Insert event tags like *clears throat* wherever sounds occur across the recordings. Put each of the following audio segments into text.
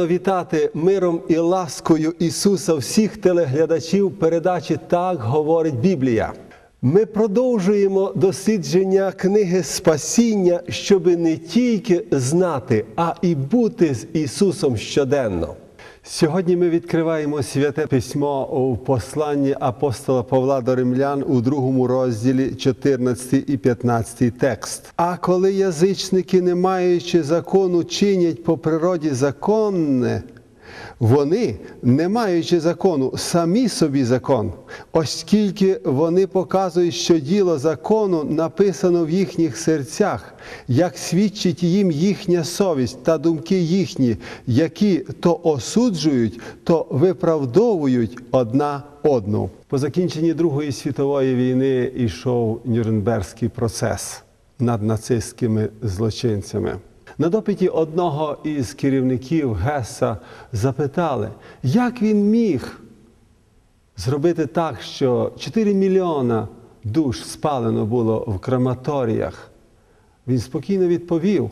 приємно вітати миром і ласкою Ісуса всіх телеглядачів передачі Так говорить Біблія. Ми продовжуємо дослідження книги Спасіння, щоб не тільки знати, а і бути з Ісусом щоденно. Сьогодні ми відкриваємо святе письмо у посланні апостола Павла до Римлян у другому розділі 14 і 15 текст. А коли язичники, не маючи закону, чинять по природі законне, вони, не маючи закону, самі собі закон, оскільки вони показують, що діло закону написано в їхніх серцях, як свідчить їм їхня совість та думки їхні, які то осуджують, то виправдовують одна одну. По закінченні Другої світової війни йшов Нюрнберзький процес над нацистськими злочинцями. На допиті одного із керівників Геса запитали, як він міг зробити так, що 4 мільйона душ спалено було в крематоріях. Він спокійно відповів: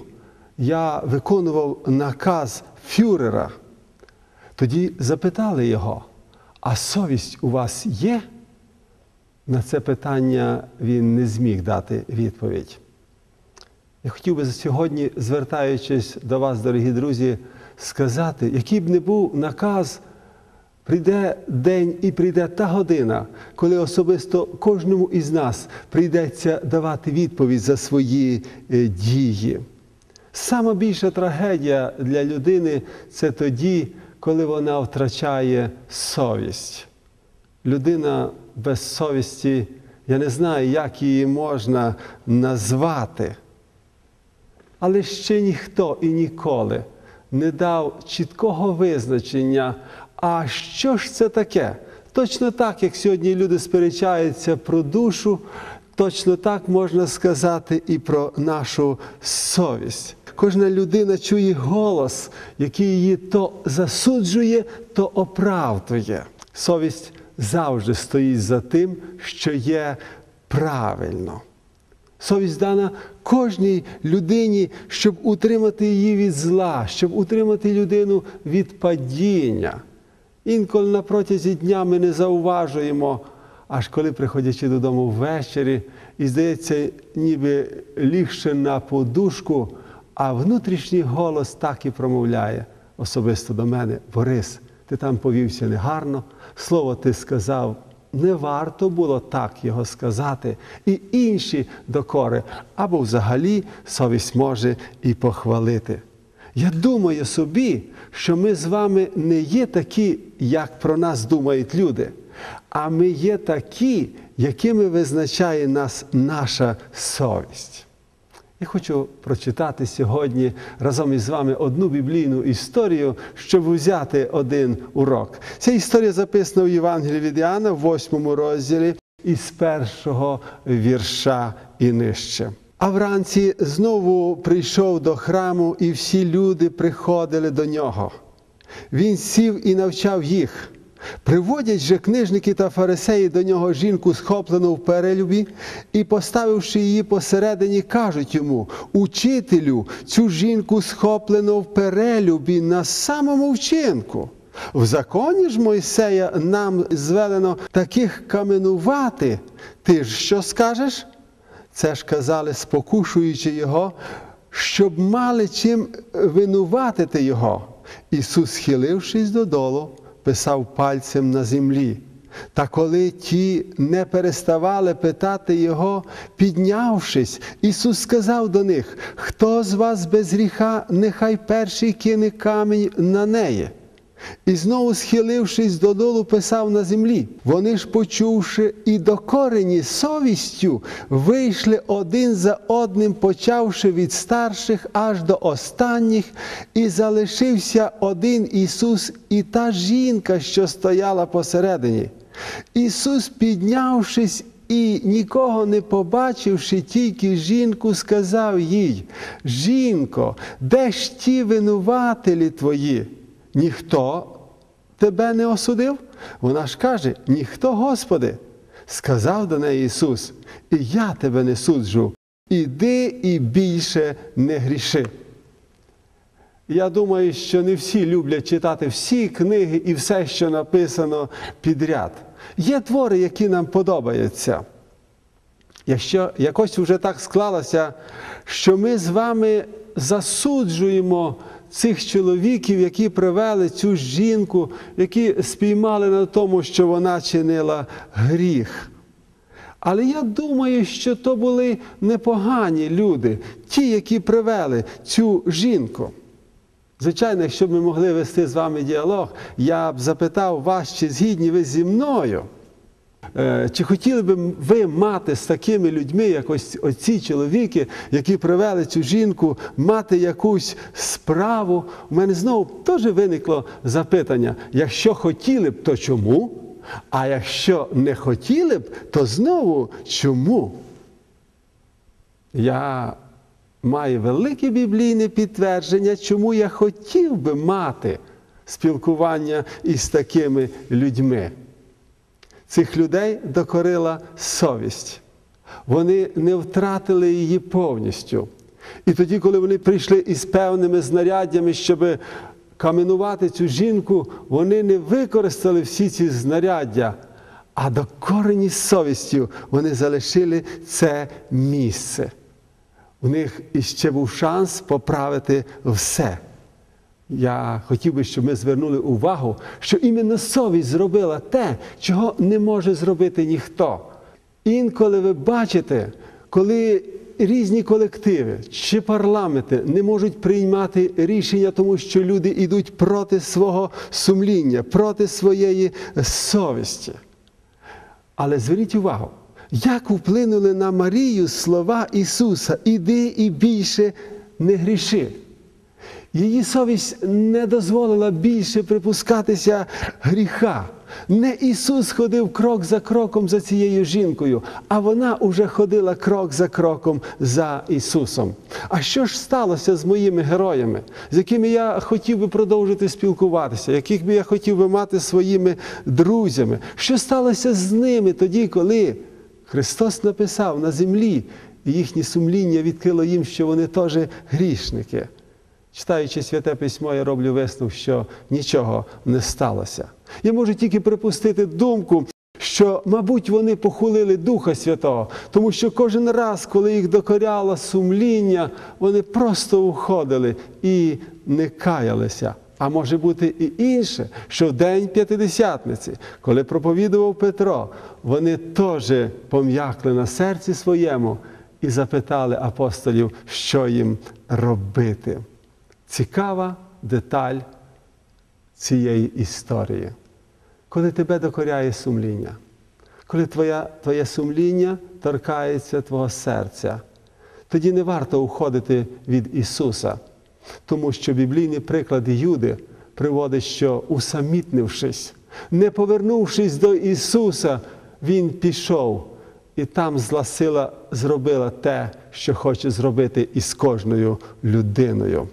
я виконував наказ фюрера. Тоді запитали його, а совість у вас є? На це питання він не зміг дати відповідь. Я хотів би сьогодні, звертаючись до вас, дорогі друзі, сказати, який б не був наказ, прийде день і прийде та година, коли особисто кожному із нас прийдеться давати відповідь за свої дії. Сама більша трагедія для людини це тоді, коли вона втрачає совість. Людина без совісті, я не знаю, як її можна назвати. Але ще ніхто і ніколи не дав чіткого визначення, а що ж це таке? Точно так, як сьогодні люди сперечаються про душу, точно так можна сказати і про нашу совість. Кожна людина чує голос, який її то засуджує, то оправдує. Совість завжди стоїть за тим, що є правильно. Совість дана кожній людині, щоб утримати її від зла, щоб утримати людину від падіння. Інколи на протязі дня ми не зауважуємо, аж коли, приходячи додому ввечері, і здається, ніби лігше на подушку, а внутрішній голос так і промовляє особисто до мене, Борис, ти там повівся негарно, слово ти сказав не варто було так його сказати, і інші докори, або взагалі совість може і похвалити. Я думаю собі, що ми з вами не є такі, як про нас думають люди, а ми є такі, якими визначає нас наша совість. Я хочу прочитати сьогодні разом із вами одну біблійну історію, щоб взяти один урок. Ця історія записана в Євангелії від Іоанна в 8 розділі із першого вірша і нижче. А вранці знову прийшов до храму, і всі люди приходили до нього. Він сів і навчав їх. Приводять же книжники та фарисеї до нього жінку, схоплену в перелюбі, і, поставивши її посередині, кажуть йому: Учителю, цю жінку схоплено в перелюбі на самому вчинку. В законі ж Мойсея нам звелено таких каменувати. Ти ж що скажеш? Це ж казали, спокушуючи його, щоб мали чим винуватити його. Ісус, схилившись додолу, писав пальцем на землі. Та коли ті не переставали питати Його, піднявшись, Ісус сказав до них: Хто з вас без гріха, нехай перший кине камінь на неї. І знову, схилившись додолу, писав на землі. Вони ж, почувши і докорені совістю, вийшли один за одним, почавши від старших аж до останніх, і залишився один Ісус і та жінка, що стояла посередині. Ісус, піднявшись і нікого не побачивши, тільки жінку, сказав їй: Жінко, де ж ті винувателі твої? Ніхто тебе не осудив? Вона ж каже: ніхто, Господи, сказав до неї Ісус, і я тебе не суджу, іди і більше не гріши. Я думаю, що не всі люблять читати всі книги і все, що написано підряд. Є твори, які нам подобаються. Якщо якось вже так склалося, що ми з вами засуджуємо цих чоловіків, які привели цю жінку, які спіймали на тому, що вона чинила гріх. Але я думаю, що то були непогані люди, ті, які привели цю жінку. Звичайно, якщо б ми могли вести з вами діалог, я б запитав вас, чи згідні ви зі мною. Е, Чи хотіли б ви мати з такими людьми, як ось оці чоловіки, які привели цю жінку, мати якусь справу? У мене знову теж виникло запитання: якщо хотіли б, то чому? А якщо не хотіли б, то знову чому? Я маю велике біблійне підтвердження, чому я хотів би мати спілкування із такими людьми. Цих людей докорила совість. Вони не втратили її повністю. І тоді, коли вони прийшли із певними знаряддями, щоб каменувати цю жінку, вони не використали всі ці знаряддя, а докорені совістю вони залишили це місце. У них іще був шанс поправити все. Я хотів би, щоб ми звернули увагу, що іменно совість зробила те, чого не може зробити ніхто. Інколи ви бачите, коли різні колективи чи парламенти не можуть приймати рішення, тому що люди йдуть проти свого сумління, проти своєї совісті. Але зверніть увагу, як вплинули на Марію слова Ісуса: Іди і більше не гріши. Її совість не дозволила більше припускатися гріха. Не Ісус ходив крок за кроком за цією жінкою, а вона уже ходила крок за кроком за Ісусом. А що ж сталося з моїми героями, з якими я хотів би продовжити спілкуватися, яких би я хотів би мати своїми друзями? Що сталося з ними тоді, коли Христос написав на землі, і їхнє сумління відкрило їм, що вони теж грішники? Читаючи святе письмо, я роблю висновок, що нічого не сталося. Я можу тільки припустити думку, що, мабуть, вони похулили Духа Святого, тому що кожен раз, коли їх докоряло сумління, вони просто уходили і не каялися. А може бути і інше, що в день п'ятидесятниці, коли проповідував Петро, вони теж пом'якли на серці своєму і запитали апостолів, що їм робити цікава деталь цієї історії. Коли тебе докоряє сумління, коли твоя, твоє сумління торкається твого серця, тоді не варто уходити від Ісуса, тому що біблійний приклад Юди приводить, що усамітнившись, не повернувшись до Ісуса, Він пішов. І там зла сила зробила те, що хоче зробити із кожною людиною.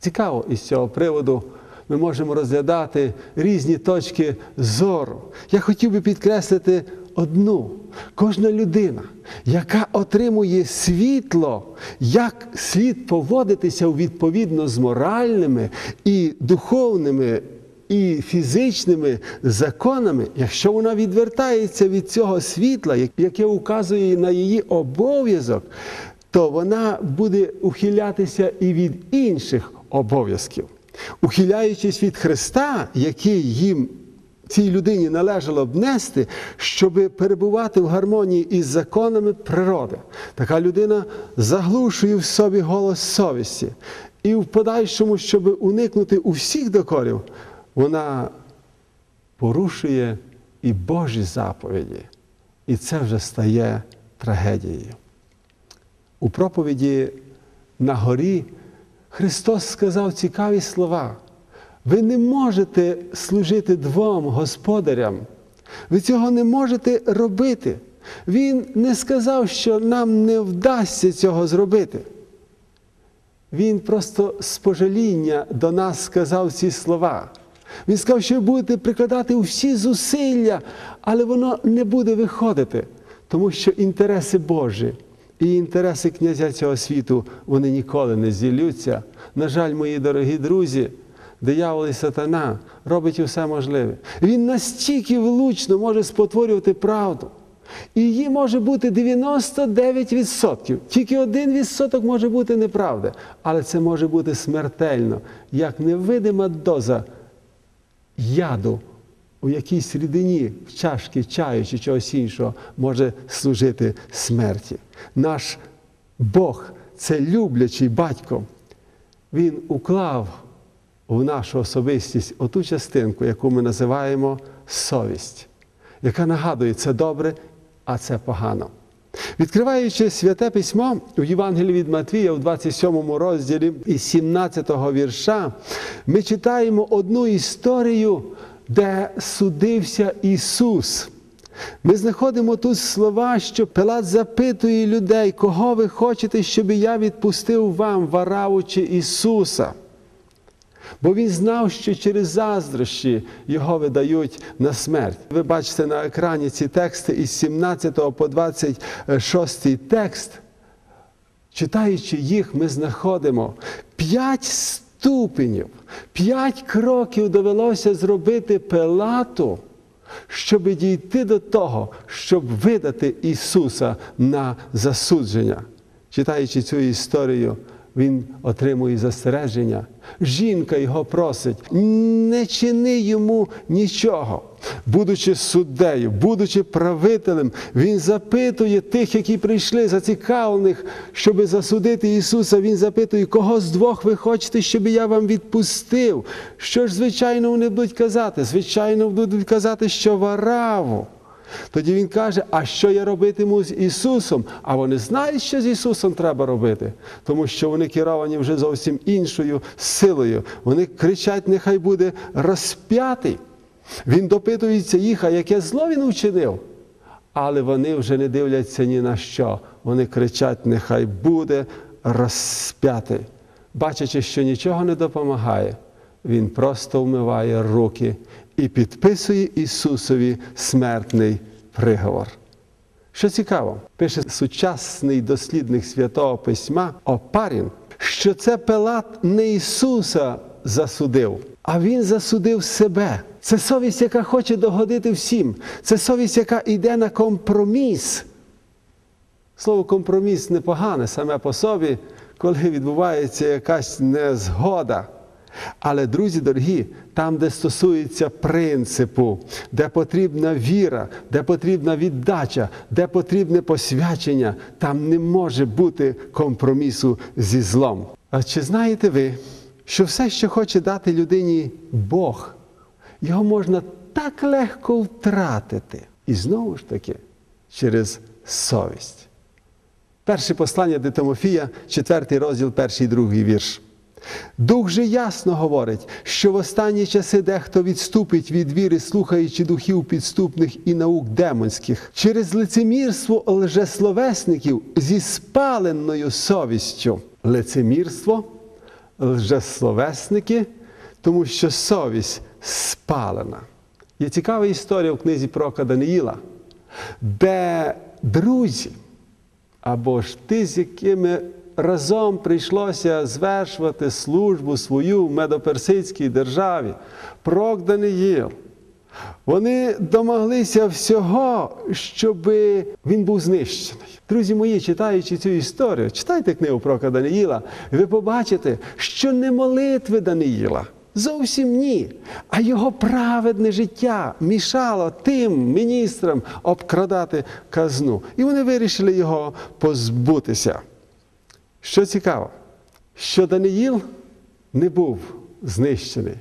Цікаво із цього приводу ми можемо розглядати різні точки зору. Я хотів би підкреслити одну: кожна людина, яка отримує світло, як слід поводитися відповідно з моральними і духовними. І фізичними законами, якщо вона відвертається від цього світла, яке указує на її обов'язок, то вона буде ухилятися і від інших обов'язків. Ухиляючись від Христа, який їм цій людині належало б нести, щоб перебувати в гармонії із законами природи. Така людина заглушує в собі голос совісті. І в подальшому, щоб уникнути усіх докорів, вона порушує і Божі заповіді. І це вже стає трагедією. У проповіді на горі Христос сказав цікаві слова. Ви не можете служити двом господарям. Ви цього не можете робити. Він не сказав, що нам не вдасться цього зробити. Він просто з пожаління до нас сказав ці слова. Він сказав, що ви будете прикладати усі зусилля, але воно не буде виходити, тому що інтереси Божі і інтереси князя цього світу вони ніколи не зілються. На жаль, мої дорогі друзі, диявол і сатана робить усе можливе. Він настільки влучно може спотворювати правду. І її може бути 99%. Тільки один відсоток може бути неправда. Але це може бути смертельно, як невидима доза яду у якійсь рідині, в чашки чаю чи чогось іншого може служити смерті. Наш Бог це люблячий батько. Він уклав в нашу особистість оту частинку, яку ми називаємо совість, яка нагадує, це добре, а це погано. Відкриваючи святе письмо у Євангелії від Матвія, у 27 розділі із 17 вірша, ми читаємо одну історію, де судився Ісус. Ми знаходимо тут слова, що Пилат запитує людей, кого ви хочете, щоб я відпустив вам, вараву чи Ісуса. Бо він знав, що через заздрощі його видають на смерть. Ви бачите на екрані ці тексти із 17 по 26 текст. Читаючи їх, ми знаходимо п'ять ступенів, п'ять кроків довелося зробити Пилату, щоб дійти до того, щоб видати Ісуса на засудження. Читаючи цю історію, він отримує застереження. Жінка його просить, не чини йому нічого. Будучи суддею, будучи правителем, він запитує тих, які прийшли зацікавлених, щоб засудити Ісуса. Він запитує, кого з двох ви хочете, щоб я вам відпустив. Що ж, звичайно, вони будуть казати? Звичайно, будуть казати, що вараву. Тоді він каже, а що я робитиму з Ісусом? А вони знають, що з Ісусом треба робити, тому що вони керовані вже зовсім іншою силою. Вони кричать, нехай буде розп'ятий. Він допитується їх, а яке зло він вчинив. Але вони вже не дивляться ні на що. Вони кричать, нехай буде розп'ятий. Бачачи, що нічого не допомагає, він просто вмиває руки і підписує Ісусові смертний приговор. Що цікаво, пише сучасний дослідник Святого Письма Опарін, що це Пилат не Ісуса засудив, а Він засудив себе. Це совість, яка хоче догодити всім. Це совість, яка йде на компроміс. Слово компроміс непогане саме по собі, коли відбувається якась незгода. Але, друзі дорогі, там, де стосується принципу, де потрібна віра, де потрібна віддача, де потрібне посвячення, там не може бути компромісу зі злом. А чи знаєте ви, що все, що хоче дати людині Бог, його можна так легко втратити? І знову ж таки, через совість. Перше послання до Тимофія, 4 розділ, перший і другий вірш. Дух же ясно говорить, що в останні часи дехто відступить від віри, слухаючи духів підступних і наук демонських, через лицемірство лжесловесників зі спаленою совістю. Лицемірство, лжесловесники, тому що совість спалена. Є цікава історія в книзі пророка Даниїла, де друзі або ж ті, з якими разом прийшлося звершувати службу свою в медоперсидській державі, пророк Даниїл. Вони домоглися всього, щоб він був знищений. Друзі мої, читаючи цю історію, читайте книгу пророка Даниїла, ви побачите, що не молитви Даниїла. Зовсім ні. А його праведне життя мішало тим міністрам обкрадати казну. І вони вирішили його позбутися. Що цікаво, що Даниїл не був знищений,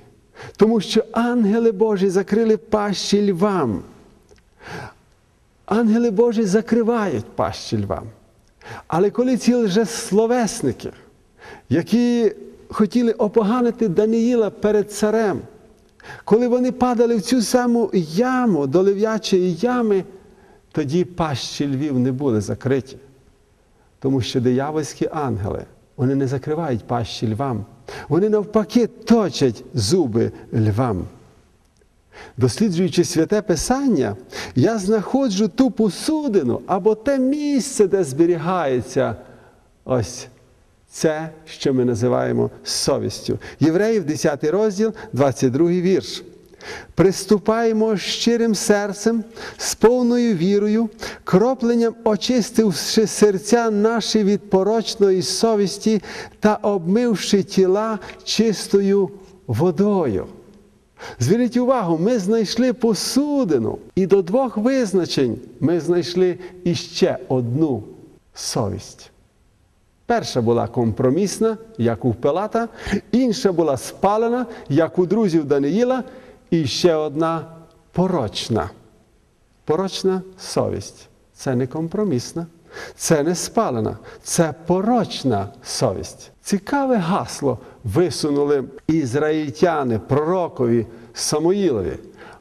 тому що ангели Божі закрили пащі львам. Ангели Божі закривають пащі львам. Але коли ці лжесловесники, які хотіли опоганити Даниїла перед царем, коли вони падали в цю саму яму до лев'ячої ями, тоді пащі львів не були закриті. Тому що диявольські ангели, вони не закривають пащі львам. Вони навпаки точать зуби львам. Досліджуючи святе Писання, я знаходжу ту посудину або те місце, де зберігається ось це, що ми називаємо совістю. Євреїв, 10 розділ, 22 вірш. Приступаємо щирим серцем, з повною вірою, кропленням очистивши серця наші від порочної совісті та обмивши тіла чистою водою. Зверніть увагу, ми знайшли посудину, і до двох визначень ми знайшли іще одну совість. Перша була компромісна, як у Пилата, інша була спалена, як у друзів Даниїла, і ще одна порочна. Порочна совість. Це не компромісна, це не спалена, це порочна совість. Цікаве гасло висунули ізраїльтяни пророкові Самуїлові.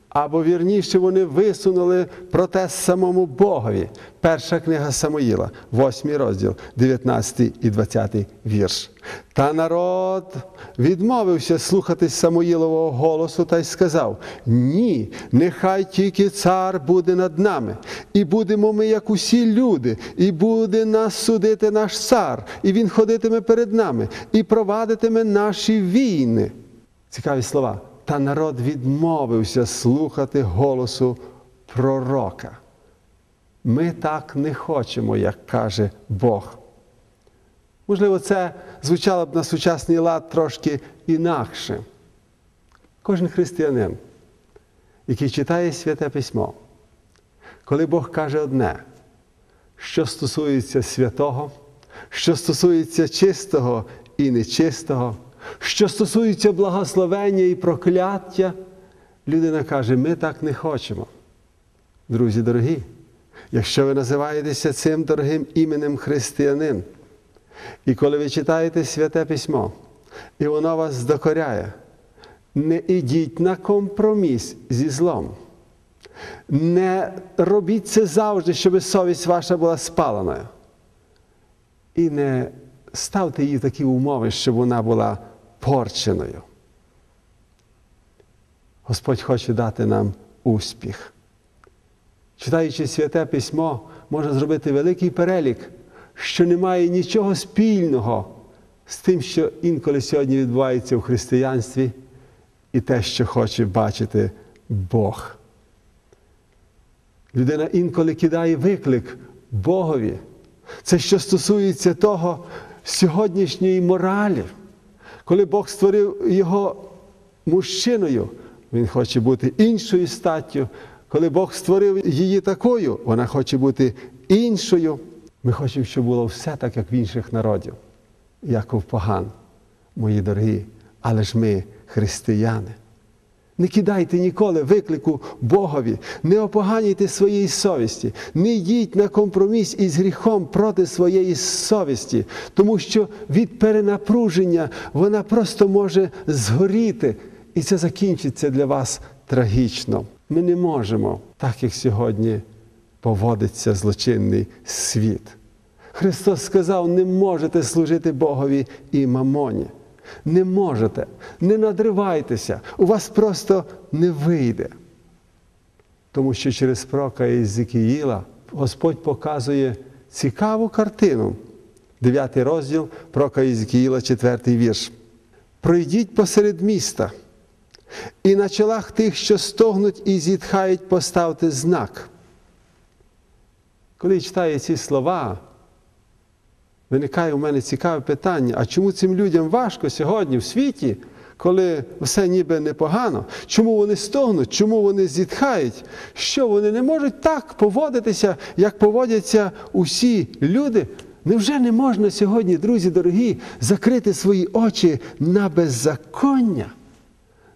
Або вірніше, вони висунули протест самому Богові. Перша книга Самуїла, 8 розділ, 19 і 20 вірш. Та народ відмовився слухати Самуїлового голосу та й сказав: Ні, нехай тільки цар буде над нами, і будемо ми, як усі люди, і буде нас судити наш цар, і він ходитиме перед нами, і провадитиме наші війни. Цікаві слова. Та народ відмовився слухати голосу пророка. Ми так не хочемо, як каже Бог. Можливо, це звучало б на сучасний лад трошки інакше. Кожен християнин, який читає Святе Письмо, коли Бог каже одне, що стосується святого, що стосується чистого і нечистого, що стосується благословення і прокляття, людина каже, ми так не хочемо. Друзі дорогі, якщо ви називаєтеся цим дорогим іменем християнин, і коли ви читаєте Святе Письмо, і воно вас докоряє, не ідіть на компроміс зі злом. Не робіть це завжди, щоб совість ваша була спаленою. І не ставте в такі умови, щоб вона була порченою. Господь хоче дати нам успіх. Читаючи святе письмо, можна зробити великий перелік, що немає нічого спільного з тим, що інколи сьогодні відбувається в християнстві, і те, що хоче бачити Бог. Людина інколи кидає виклик Богові. Це що стосується того сьогоднішньої моралі. Коли Бог створив його мужчиною, він хоче бути іншою статтю. Коли Бог створив її такою, вона хоче бути іншою. Ми хочемо, щоб було все так, як в інших народів. Яков поган, мої дорогі, але ж ми християни. Не кидайте ніколи виклику Богові, не опоганюйте своєї совісті, не йдіть на компроміс із гріхом проти своєї совісті, тому що від перенапруження вона просто може згоріти, і це закінчиться для вас трагічно. Ми не можемо, так як сьогодні поводиться злочинний світ. Христос сказав: не можете служити Богові і мамоні. Не можете, не надривайтеся, у вас просто не вийде. Тому що через пророка Єзикіїла Господь показує цікаву картину. Дев'ятий розділ пророка Єзикіїла, четвертий вірш. Пройдіть посеред міста, і на чолах тих, що стогнуть і зітхають, поставте знак. Коли читаю ці слова, Виникає у мене цікаве питання, а чому цим людям важко сьогодні в світі, коли все ніби непогано? Чому вони стогнуть, чому вони зітхають? Що вони не можуть так поводитися, як поводяться усі люди? Невже не можна сьогодні, друзі дорогі, закрити свої очі на беззаконня?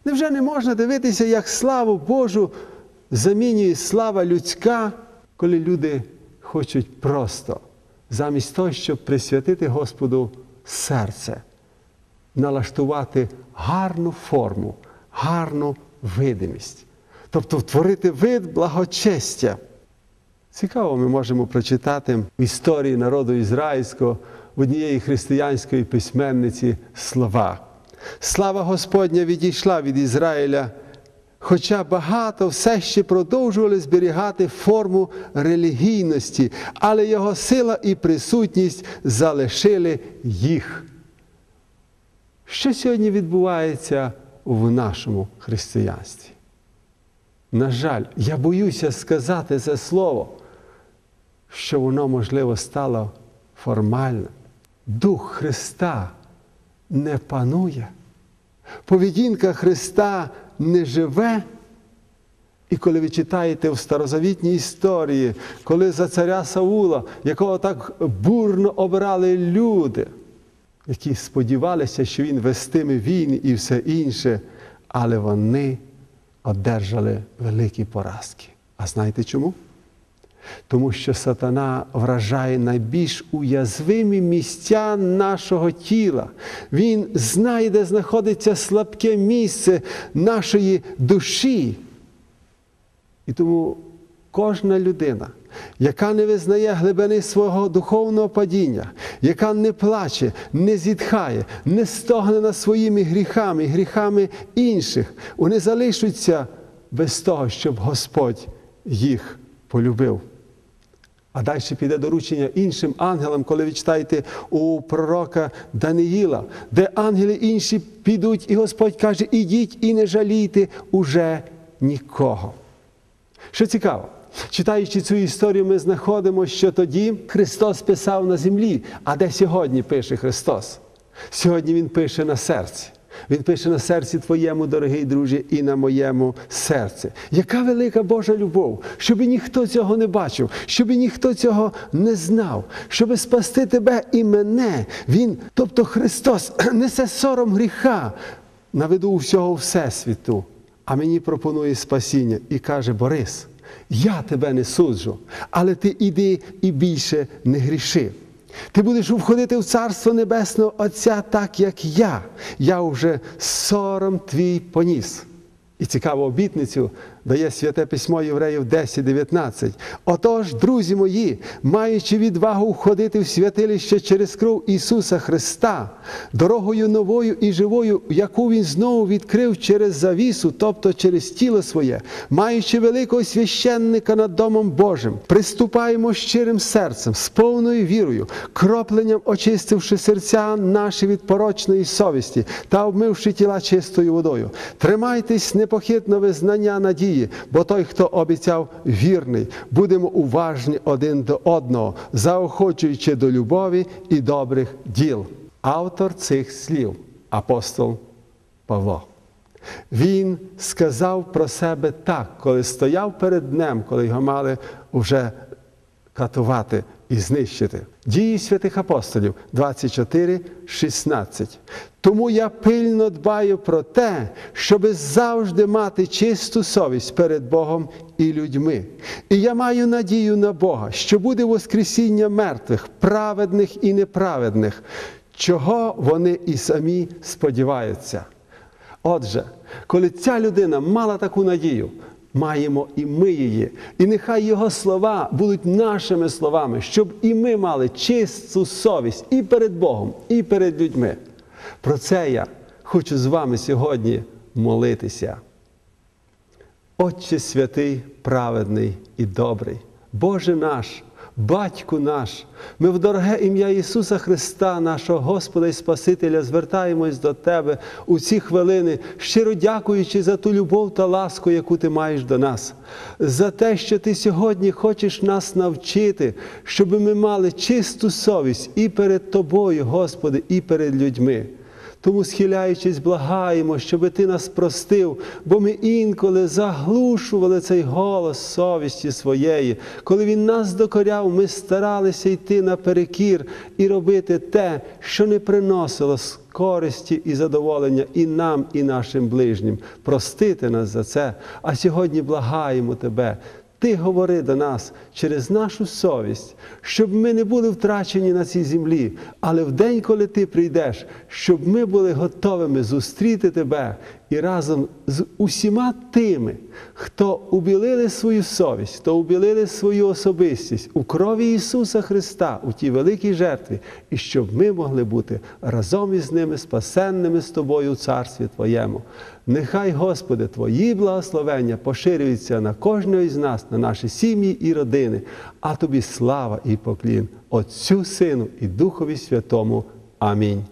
Невже не можна дивитися, як славу Божу замінює слава людська, коли люди хочуть просто? Замість того, щоб присвятити Господу серце, налаштувати гарну форму, гарну видимість, тобто втворити вид благочестя. Цікаво, ми можемо прочитати в історії народу ізраїльського в однієї християнської письменниці слова. Слава Господня відійшла від Ізраїля, хоча багато все ще продовжували зберігати форму релігійності, але його сила і присутність залишили їх. Що сьогодні відбувається в нашому християнстві? На жаль, я боюся сказати це слово, що воно, можливо, стало формальним. Дух Христа не панує. Поведінка Христа не живе. І коли ви читаєте в старозавітній історії, коли за царя Саула, якого так бурно обирали люди, які сподівалися, що він вестиме війни і все інше, але вони одержали великі поразки. А знаєте чому? Тому що сатана вражає найбільш уязвимі місця нашого тіла. Він знає, де знаходиться слабке місце нашої душі. І тому кожна людина, яка не визнає глибини свого духовного падіння, яка не плаче, не зітхає, не стогне своїми гріхами, гріхами інших, вони залишаться без того, щоб Господь їх полюбив. А далі піде доручення іншим ангелам, коли ви читаєте у пророка Даниїла, де ангели інші підуть, і Господь каже: ідіть і не жалійте уже нікого. Що цікаво, читаючи цю історію, ми знаходимо, що тоді Христос писав на землі. А де сьогодні пише Христос? Сьогодні Він пише на серці. Він пише на серці твоєму, дорогий друже, і на моєму серці. Яка велика Божа любов, щоб ніхто цього не бачив, щоб ніхто цього не знав, щоб спасти тебе і мене. Він, тобто Христос, *clears throat* несе сором гріха на виду всього Всесвіту, а мені пропонує спасіння і каже: Борис, я тебе не суджу, але ти іди і більше не гріши. Ти будеш входити в Царство Небесного Отця так, як я. Я вже сором твій поніс. І цікаву обітницю дає святе письмо Євреїв 10.19. Отож, друзі мої, маючи відвагу входити в святилище через кров Ісуса Христа, дорогою новою і живою, яку Він знову відкрив через завісу, тобто через тіло своє, маючи великого священника над Домом Божим, приступаємо щирим серцем, з повною вірою, кропленням очистивши серця наші від порочної совісті та обмивши тіла чистою водою. Тримайтесь непохитно визнання надії бо той, хто обіцяв вірний, будемо уважні один до одного, заохочуючи до любові і добрих діл. Автор цих слів апостол Павло. Він сказав про себе так, коли стояв перед днем, коли його мали вже катувати і знищити. Дії святих апостолів 24, 16. Тому я пильно дбаю про те, щоби завжди мати чисту совість перед Богом і людьми. І я маю надію на Бога, що буде Воскресіння мертвих, праведних і неправедних, чого вони і самі сподіваються. Отже, коли ця людина мала таку надію, маємо і ми її. І нехай Його слова будуть нашими словами, щоб і ми мали чисту совість і перед Богом, і перед людьми. Про це я хочу з вами сьогодні молитися. Отче святий, праведний і добрий, Боже наш, Батьку наш, ми в дороге ім'я Ісуса Христа, нашого Господа і Спасителя, звертаємось до Тебе у ці хвилини, щиро дякуючи за ту любов та ласку, яку Ти маєш до нас, за те, що Ти сьогодні хочеш нас навчити, щоб ми мали чисту совість і перед Тобою, Господи, і перед людьми. Тому, схиляючись, благаємо, щоби Ти нас простив, бо ми інколи заглушували цей голос совісті своєї. Коли Він нас докоряв, ми старалися йти наперекір і робити те, що не приносило користі і задоволення і нам, і нашим ближнім. Простити нас за це. А сьогодні благаємо Тебе. Ти говори до нас через нашу совість, щоб ми не були втрачені на цій землі, але в день, коли ти прийдеш, щоб ми були готовими зустріти тебе і разом з усіма тими, хто убілили свою совість, хто убілили свою особистість у крові Ісуса Христа у тій великій жертві, і щоб ми могли бути разом із ними спасенними з тобою у царстві Твоєму. Нехай, Господи, Твої благословення поширюються на кожного із нас, на наші сім'ї і родини, а Тобі слава і поклін, Отцю, Сину і Духові Святому. Амінь.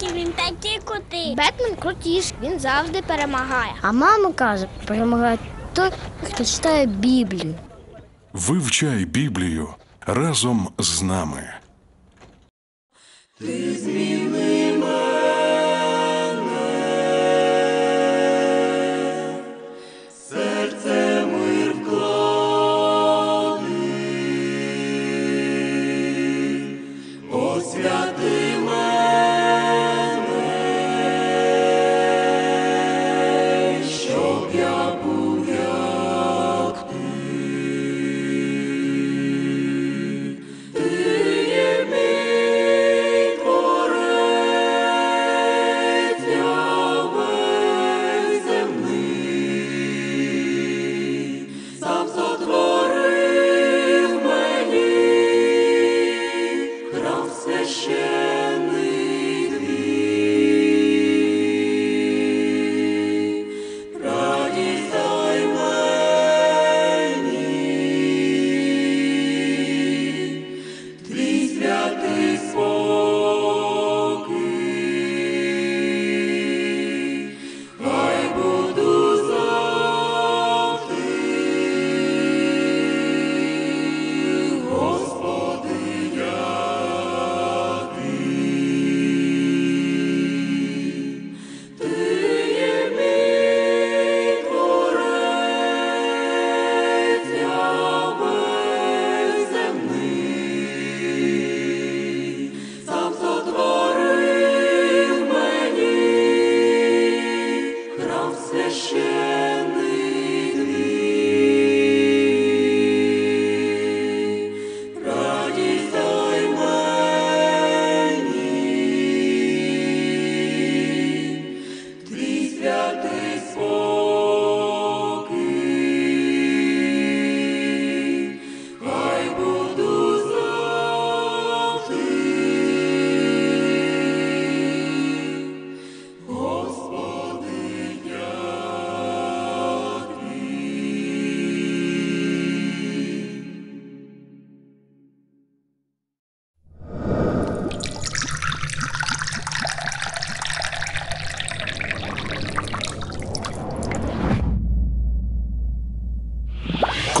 Ти він такий крутий. Бетмен крутіш, він завжди перемагає. А мама каже, перемагає той, хто читає Біблію. Вивчай Біблію разом з нами.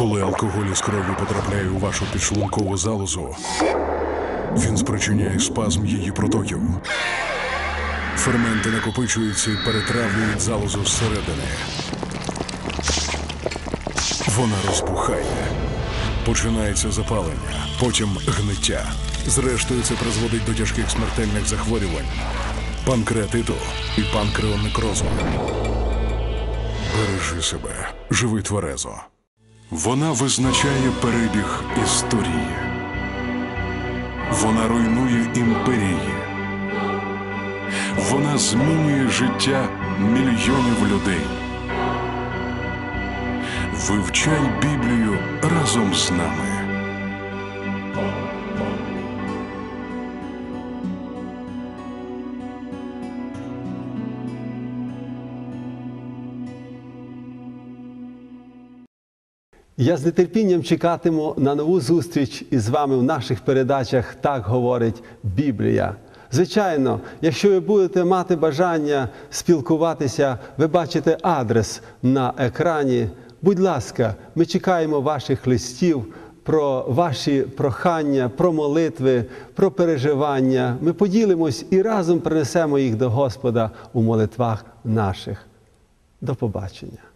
Коли алкоголь із крові потрапляє у вашу підшлункову залозу, він спричиняє спазм її протоків. Ферменти накопичуються і перетравлюють залозу зсередини. Вона розпухає. Починається запалення, потім гниття. Зрештою, це призводить до тяжких смертельних захворювань, панкреатиту і панкреонекрозу. Бережи себе, живи тверезо. Вона визначає перебіг історії. Вона руйнує імперії. Вона змінює життя мільйонів людей. Вивчай Біблію разом з нами. Я з нетерпінням чекатиму на нову зустріч із вами в наших передачах Так говорить Біблія. Звичайно, якщо ви будете мати бажання спілкуватися, ви бачите адрес на екрані. Будь ласка, ми чекаємо ваших листів про ваші прохання, про молитви, про переживання. Ми поділимось і разом принесемо їх до Господа у молитвах наших. До побачення.